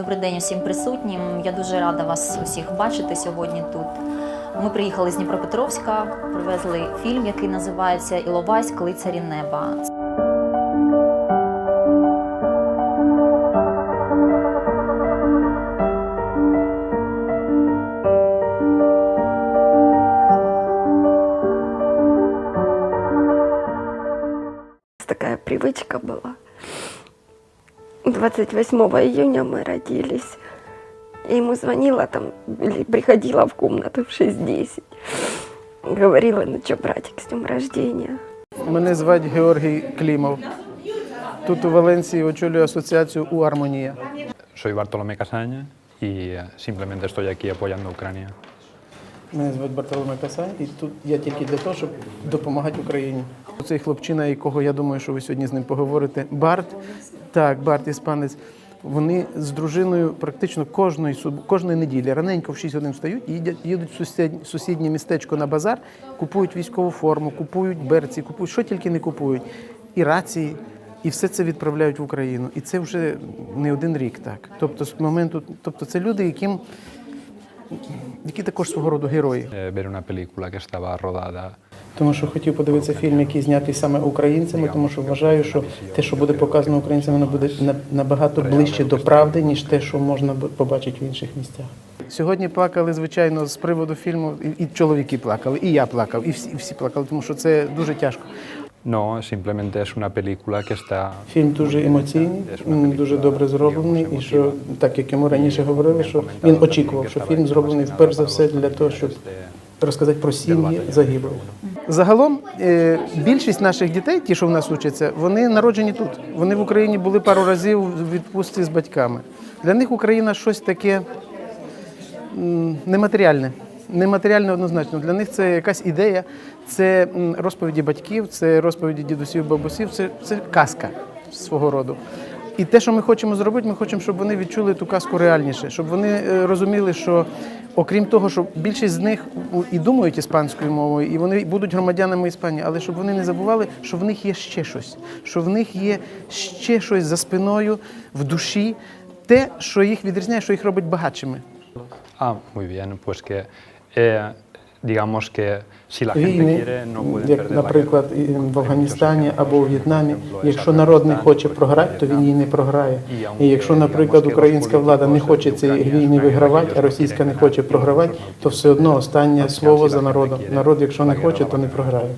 Добрий день усім присутнім. Я дуже рада вас усіх бачити сьогодні тут. Ми приїхали з Дніпропетровська, привезли фільм, який називається Іловайськ лицарі неба. Такая привычка была. 28 июня мы родились. Я ему звонила там, или приходила в комнату в 6.10. Говорила, ну что, братик, с днем рождения. Мене звати Георгій Клімов. Тут у Валенції очолюю асоціацію у Армонія. Soy Bartolomé Casaña y simplemente estoy aquí apoyando a Ucrania. Мене звати Бартоломей Касань, і тут я тільки для того, щоб допомагати Україні. Цей хлопчина, якого я думаю, що ви сьогодні з ним поговорите. Барт, так, Барт, іспанець. Вони з дружиною практично кожної кожної неділі раненько в 6 годин встають їдять, їдуть в сусіднє, сусіднє містечко на базар, купують військову форму, купують берці, купують що тільки не купують, і рації. І все це відправляють в Україну. І це вже не один рік так. Тобто, з моменту, тобто це люди, яким які також свого роду герої. Rodada Тому що хотів подивитися фільм, який знятий саме українцями, тому що вважаю, що те, що буде показано українцями, воно буде набагато ближче до правди, ніж те, що можна побачити в інших місцях. Сьогодні плакали, звичайно, з приводу фільму, і, і чоловіки плакали, і я плакав, і всі, і всі плакали, тому що це дуже тяжко. No, simplemente es una película que está Фільм дуже емоційний, дуже добре зроблений, і що так як йому раніше говорили, що він очікував, що фільм зроблений перш за все для того, щоб розказати про сім'ї загиблих. Загалом е, більшість наших дітей, ті, що в нас учаться, вони народжені тут. Вони в Україні були пару разів в відпустці з батьками. Для них Україна щось таке нематеріальне. Нематеріальне однозначно. Для них це якась ідея, це розповіді батьків, це розповіді дідусів, бабусів, це, це казка свого роду. І те, що ми хочемо зробити, ми хочемо, щоб вони відчули ту казку реальніше, щоб вони е, розуміли, що окрім того, що більшість з них і думають іспанською мовою, і вони будуть громадянами Іспанії, але щоб вони не забували, що в них є ще щось, що в них є ще щось за спиною, в душі, те, що їх відрізняє, що їх робить багатшими. Ah, muy bien, pues que eh, digamos que si la gente quiere no pueden як, наприклад, в Афганістані або у В'єтнамі, якщо народ не хоче програти, то він її не програє. І якщо, наприклад, українська влада не хоче цієї війни вигравати, а російська не хоче програвати, то все одно останнє слово за народом. Народ, якщо не хоче, то не програє.